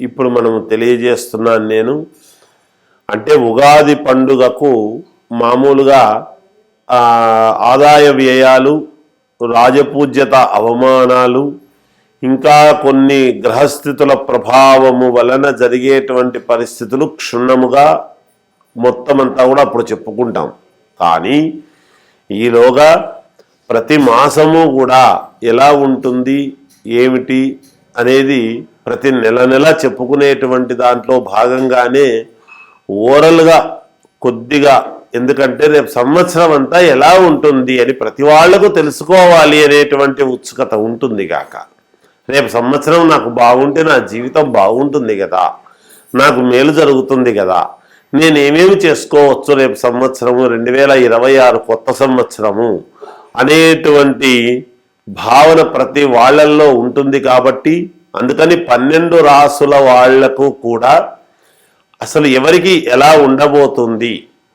ఇప్పుడు మనము తెలియజేస్తున్నాను నేను. అంటే ఉగాది పండుగకు మామూలుగా ఆదాయ వ్యయాలు రాజపూజ్యత అవమానాలు ఇంకా కొన్ని గ్రహస్థితుల ప్రభావము వలన జరిగేటువంటి పరిస్థితులు క్షుణ్ణముగా మొత్తం అంతా కూడా అప్పుడు చెప్పుకుంటాం. కానీ ఈలోగా ప్రతి మాసము కూడా ఎలా ఉంటుంది ఏమిటి అనేది ప్రతి నెల నెల చెప్పుకునేటువంటి దాంట్లో భాగంగానే ఓరల్గా కొద్దిగా ఎందుకంటే రేపు సంవత్సరం అంతా ఎలా ఉంటుంది అని ప్రతి వాళ్ళకు తెలుసుకోవాలి అనేటువంటి ఉత్సుకత ఉంటుంది కాక. రేపు సంవత్సరం నాకు బాగుంటే నా జీవితం బాగుంటుంది కదా. నాకు మేలు జరుగుతుంది కదా. నేనేమేమి చేసుకోవచ్చు రేపు సంవత్సరము రెండు వేల ఇరవై ఆరు కొత్త సంవత్సరము అనేటువంటి భావన ప్రతి వాళ్ళల్లో ఉంటుంది కాబట్టి అందుకని పన్నెండు రాసుల వాళ్ళకు కూడా అసలు ఎవరికి ఎలా ఉండబోతుంది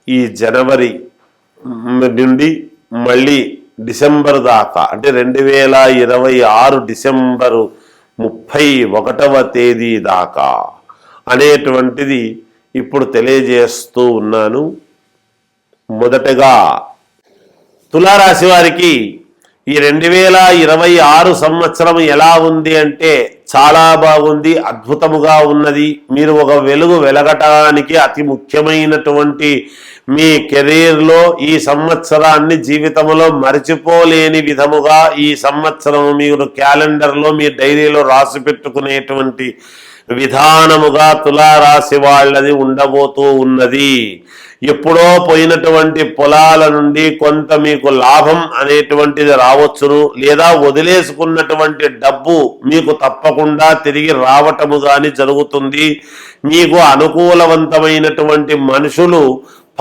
ఈ జనవరి నుండి మళ్ళీ డిసెంబర్ దాకా అంటే రెండు వేల ఇరవై ఆరు డిసెంబరు ముప్పై ఒకటవ తేదీ దాకా అనేటువంటిది ఇప్పుడు తెలియజేస్తూ ఉన్నాను. మొదటగా తులారాశి వారికి ఈ రెండు వేల ఇరవై ఆరు సంవత్సరం ఎలా ఉంది అంటే చాలా బాగుంది అద్భుతముగా ఉన్నది. మీరు ఒక వెలుగు వెలగటానికి అతి ముఖ్యమైనటువంటి మీ కెరీర్లో ఈ సంవత్సరాన్ని జీవితంలో మరిచిపోలేని విధముగా ఈ సంవత్సరం మీరు క్యాలెండర్లో మీ డైరీలో రాసి పెట్టుకునేటువంటి విధానముగా తులారాశి వాళ్ళది ఉండబోతూ ఉన్నది. ఎప్పుడో పోయినటువంటి పొలాల నుండి కొంత మీకు లాభం అనేటువంటిది రావచ్చును లేదా వదిలేసుకున్నటువంటి డబ్బు మీకు తప్పకుండా తిరిగి రావటము కానీ జరుగుతుంది. మీకు అనుకూలవంతమైనటువంటి మనుషులు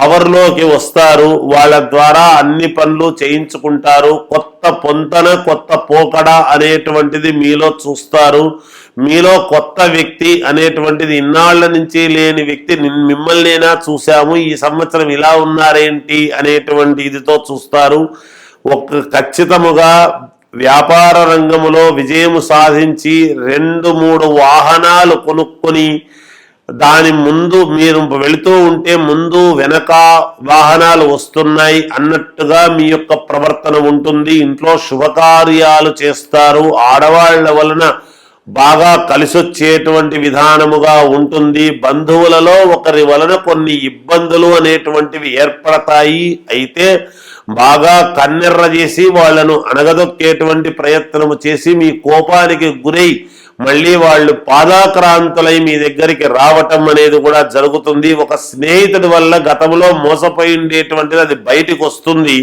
పవర్లోకి వస్తారు. వాళ్ళ ద్వారా అన్ని పనులు చేయించుకుంటారు. కొత్త పొంతన కొత్త పోకడ అనేటువంటిది మీలో చూస్తారు. మీలో కొత్త వ్యక్తి అనేటువంటిది ఇన్నాళ్ళ నుంచి లేని వ్యక్తి మిమ్మల్నైనా చూశాము. ఈ సంవత్సరం ఇలా ఉన్నారేంటి అనేటువంటి ఇదితో చూస్తారు. ఒక ఖచ్చితముగా వ్యాపార రంగంలో విజయం సాధించి రెండు మూడు వాహనాలు కొనుక్కొని దాని ముందు మీరు వెళుతూ ఉంటే ముందు వెనక వాహనాలు వస్తున్నాయి అన్నట్టుగా మీ యొక్క ప్రవర్తన ఉంటుంది. ఇంట్లో శుభకార్యాలు చేస్తారు. ఆడవాళ్ళ వలన బాగా కలిసొచ్చేటువంటి విధానముగా ఉంటుంది. బంధువులలో ఒకరి వలన కొన్ని ఇబ్బందులు అనేటువంటివి ఏర్పడతాయి. అయితే బాగా కన్నెర్ర చేసి వాళ్ళను అణగదొక్కేటువంటి ప్రయత్నము చేసి మీ కోపానికి గురై మళ్ళీ వాళ్ళు పాదాక్రాంతులై మీ దగ్గరికి రావటం అనేది కూడా జరుగుతుంది. ఒక స్నేహితుడి వల్ల గతంలో మోసపోయి ఉండేటువంటిది అది బయటికి వస్తుంది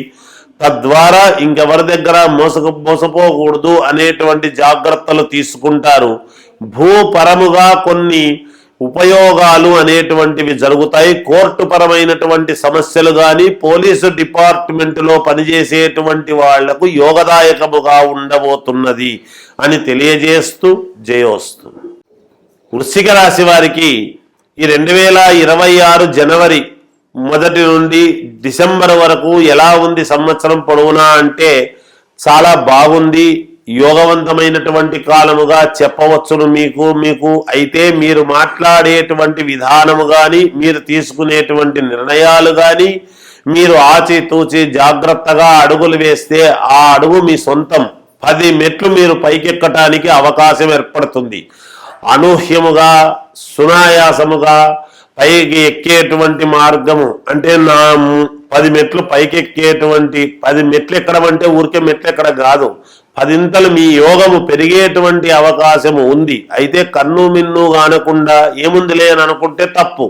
తద్వారా ఇంకెవరి దగ్గర మోసకు మోసపోకూడదు అనేటువంటి జాగ్రత్తలు తీసుకుంటారు. భూపరముగా కొన్ని ఉపయోగాలు అనేటువంటివి జరుగుతాయి. కోర్టు పరమైనటువంటి సమస్యలు కానీ పోలీసు డిపార్ట్మెంట్లో పనిచేసేటువంటి వాళ్ళకు యోగదాయకముగా ఉండబోతున్నది. అని తెలియజేస్తూ జయోస్తు. వృశ్చిక రాశి వారికి ఈ రెండు వేల ఇరవై ఆరు జనవరి మొదటి నుండి డిసెంబర్ వరకు ఎలా ఉంది సంవత్సరం పొడవునా అంటే చాలా బాగుంది. యోగవంతమైనటువంటి కాలముగా చెప్పవచ్చును మీకు మీకు అయితే మీరు మాట్లాడేటువంటి విధానము కానీ మీరు తీసుకునేటువంటి నిర్ణయాలు కానీ మీరు ఆచితూచి జాగ్రత్తగా అడుగులు వేస్తే ఆ అడుగు మీ సొంతం. పది మెట్లు మీరు పైకెక్కటానికి అవకాశం ఏర్పడుతుంది. అనూహ్యముగా సునాయాసముగా పైకి ఎక్కేటువంటి మార్గము అంటే నా పది మెట్లు పైకి ఎక్కేటువంటి పది మెట్లు ఎక్కడం అంటే ఊరికే మెట్లు ఎక్కడ కాదు. పదింతలు మీ యోగము పెరిగేటువంటి అవకాశము ఉంది. అయితే కన్ను మిన్ను కానకుండా ఏముందిలే అని అనుకుంటే తప్పు.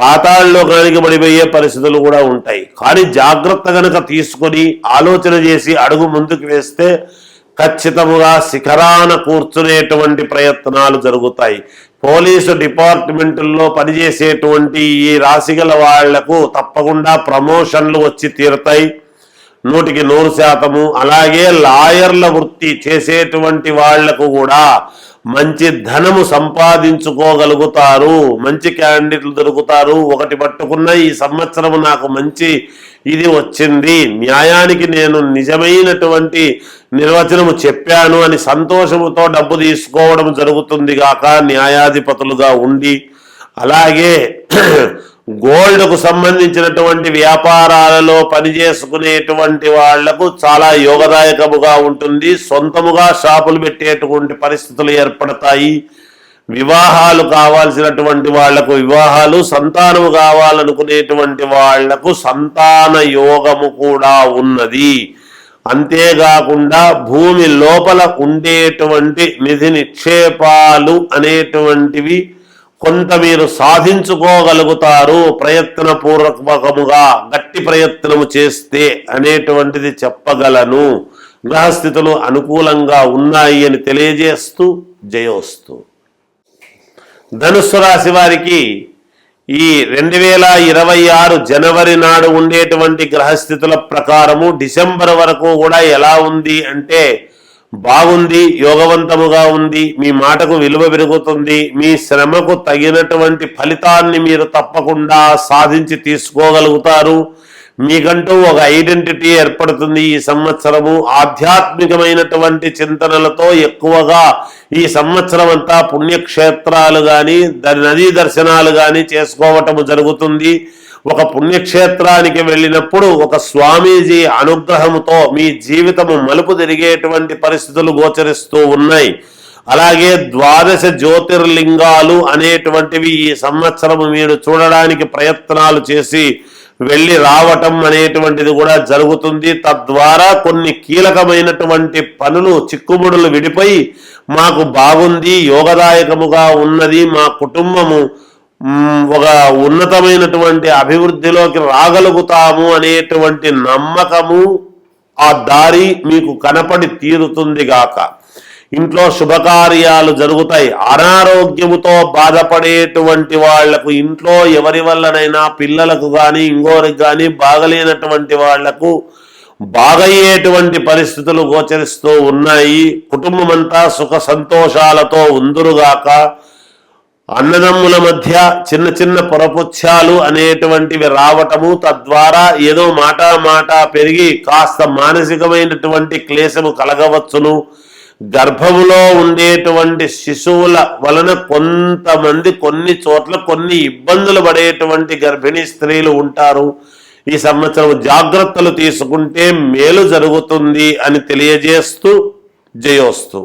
పాతాళ్ళలో కనుక పడిపోయే పరిస్థితులు కూడా ఉంటాయి. కానీ జాగ్రత్త కనుక తీసుకొని ఆలోచన చేసి అడుగు ముందుకు వేస్తే ఖచ్చితముగా శిఖరాన కూర్చునేటువంటి ప్రయత్నాలు జరుగుతాయి. పోలీసు డిపార్ట్మెంట్లో పనిచేసేటువంటి ఈ రాశిగల వాళ్ళకు తప్పకుండా ప్రమోషన్లు వచ్చి తీరుతాయి. నూటికి నూరు శాతము. అలాగే లాయర్ల వృత్తి చేసేటువంటి వాళ్ళకు కూడా మంచి ధనము సంపాదించుకోగలుగుతారు. మంచి క్యాండిడేట్లు దొరుకుతారు. ఒకటి పట్టుకున్న ఈ సంవత్సరము నాకు మంచి ఇది వచ్చింది. న్యాయానికి నేను నిజమైనటువంటి నిర్వచనము చెప్పాను అని సంతోషముతో డబ్బు తీసుకోవడం జరుగుతుంది గాక న్యాయాధిపతులుగా ఉండి. అలాగే గోల్డ్కు సంబంధించినటువంటి వ్యాపారాలలో పనిచేసుకునేటువంటి వాళ్ళకు చాలా యోగదాయకముగా ఉంటుంది. సొంతముగా షాపులు పెట్టేటువంటి పరిస్థితులు ఏర్పడతాయి. వివాహాలు కావాల్సినటువంటి వాళ్ళకు వివాహాలు సంతానము కావాలనుకునేటువంటి వాళ్ళకు సంతాన యోగము కూడా ఉన్నది. అంతేకాకుండా భూమి లోపల ఉండేటువంటి నిధి నిక్షేపాలు అనేటువంటివి కొంత మీరు సాధించుకోగలుగుతారు ప్రయత్నపూర్వకముగా గట్టి ప్రయత్నము చేస్తే అనేటువంటిది చెప్పగలను. గ్రహస్థితులు అనుకూలంగా ఉన్నాయి అని తెలియజేస్తూ జయోస్తు. ధనుస్సు రాశి వారికి ఈ రెండు వేల ఇరవై ఆరు జనవరి నాడు ఉండేటువంటి గ్రహస్థితుల ప్రకారము డిసెంబర్ వరకు కూడా ఎలా ఉంది అంటే బాగుంది యోగవంతముగా ఉంది మీ మాటకు విలువ పెరుగుతుంది మీ శ్రమకు తగినటువంటి ఫలితాన్ని మీరు తప్పకుండా సాధించి తీసుకోగలుగుతారు. మీకంటూ ఒక ఐడెంటిటీ ఏర్పడుతుంది ఈ సంవత్సరము. ఆధ్యాత్మికమైనటువంటి చింతనలతో ఎక్కువగా ఈ సంవత్సరం అంతా పుణ్యక్షేత్రాలు కానీ నదీ దర్శనాలు కానీ చేసుకోవటము జరుగుతుంది. ఒక పుణ్యక్షేత్రానికి వెళ్ళినప్పుడు ఒక స్వామీజీ అనుగ్రహముతో మీ జీవితము మలుపు తిరిగేటువంటి పరిస్థితులు గోచరిస్తూ ఉన్నాయి. అలాగే ద్వాదశ జ్యోతిర్లింగాలు అనేటువంటివి ఈ సంవత్సరము మీరు చూడడానికి ప్రయత్నాలు చేసి వెళ్ళి రావటం అనేటువంటిది కూడా జరుగుతుంది. తద్వారా కొన్ని కీలకమైనటువంటి పనులు చిక్కుముడులు విడిపోయి మాకు బాగుంది యోగదాయకముగా ఉన్నది మా కుటుంబము ఒక ఉన్నతమైనటువంటి అభివృద్ధిలోకి రాగలుగుతాము అనేటువంటి నమ్మకము ఆ దారి మీకు కనపడి తీరుతుంది గాక. ఇంట్లో శుభకార్యాలు జరుగుతాయి. అనారోగ్యముతో బాధపడేటువంటి వాళ్ళకు ఇంట్లో ఎవరి వల్లనైనా పిల్లలకు కానీ ఇంకోరికి కానీ బాగలేనటువంటి వాళ్ళకు బాగయ్యేటువంటి పరిస్థితులు గోచరిస్తూ ఉన్నాయి. కుటుంబమంతా సుఖ సంతోషాలతో ఉందురుగాక. అన్నదమ్ముల మధ్య చిన్న చిన్న పొరపుచ్చాలు అనేటువంటివి రావటము తద్వారా ఏదో మాట మాట పెరిగి కాస్త మానసికమైనటువంటి క్లేశము కలగవచ్చును. గర్భములో ఉండేటువంటి శిశువుల వలన కొంతమంది కొన్ని చోట్ల కొన్ని ఇబ్బందులు పడేటువంటి గర్భిణీ స్త్రీలు ఉంటారు. ఈ సంవత్సరం జాగ్రత్తలు తీసుకుంటే మేలు జరుగుతుంది అని తెలియజేస్తూ జయోస్తూ.